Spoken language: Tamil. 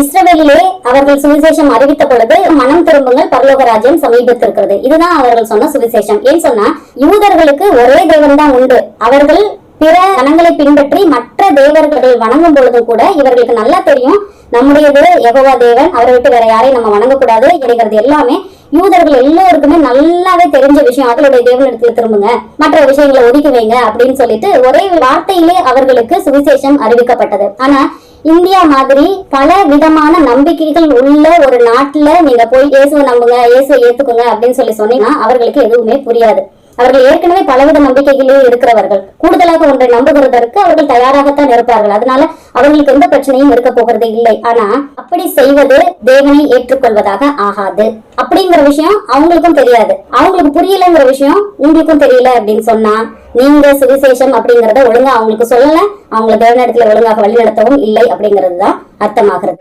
இஸ்ரவேலிலே அவர்கள் சுவிசேஷம் அறிவித்த பொழுது மனம் திரும்புங்கள் பரலோக ராஜ்யம் சமீபத்திருக்கிறது. இதுதான் அவர்கள் சொன்ன சுவிசேஷம். ஏன் சொன்னா யூதர்களுக்கு ஒரே தெய்வம் தான் உண்டு. அவர்கள் பிற கணங்களை பின்பற்றி மற்ற தேவர்கள் வணங்கும் பொழுதும் கூட இவர்களுக்கு நல்லா தெரியும் நம்முடையது யெகோவா தேவன் அவரை விட்டு வேற யாரையும் நம்ம வணங்கக்கூடாது என்கிறது எல்லாமே யூதர்கள் எல்லோருக்குமே நல்லாவே தெரிஞ்ச விஷயம். அவர்களுடைய தேவனிடத்தில் திரும்புங்க மற்ற விஷயங்களை ஒதுக்கி வைங்க அப்படின்னு சொல்லிட்டு ஒரே வார்த்தையிலே அவர்களுக்கு சுவிசேஷம் அறிவிக்கப்பட்டது. ஆனா இந்தியா மாதிரி பல விதமான நம்பிக்கைகள் உள்ள ஒரு நாட்டுல நீங்க போய் இயேசுவை நம்புங்க இயேசுவை ஏத்துக்குங்க அப்படின்னு சொல்லி சொன்னீங்கன்னா அவர்களுக்கு எதுவுமே புரியாது. அவர்கள் ஏற்கனவே பலவித நம்பிக்கைகளிலே இருக்கிறவர்கள். கூடுதலாக ஒன்றை நம்புகிறதற்கு அவர்கள் தயாராகத்தான் இருப்பார்கள். அதனால அவர்களுக்கு எந்த பிரச்சனையும் இருக்க போகிறது இல்லை. ஆனா அப்படி செய்வது தேவனை ஏற்றுக்கொள்வதாக ஆகாது. அப்படிங்கிற விஷயம் அவங்களுக்கும் தெரியாது. அவங்களுக்கு புரியலங்கிற விஷயம் உங்களுக்கும் தெரியல அப்படின்னு சொன்னா நீங்க சுவிசேஷம் அப்படிங்கறத ஒழுங்கா அவங்களுக்கு சொல்லல. அவங்கள தேவனிடத்துல ஒழுங்காக வழிநடத்தவும் இல்லை அப்படிங்கிறது தான் அர்த்தமாகிறது.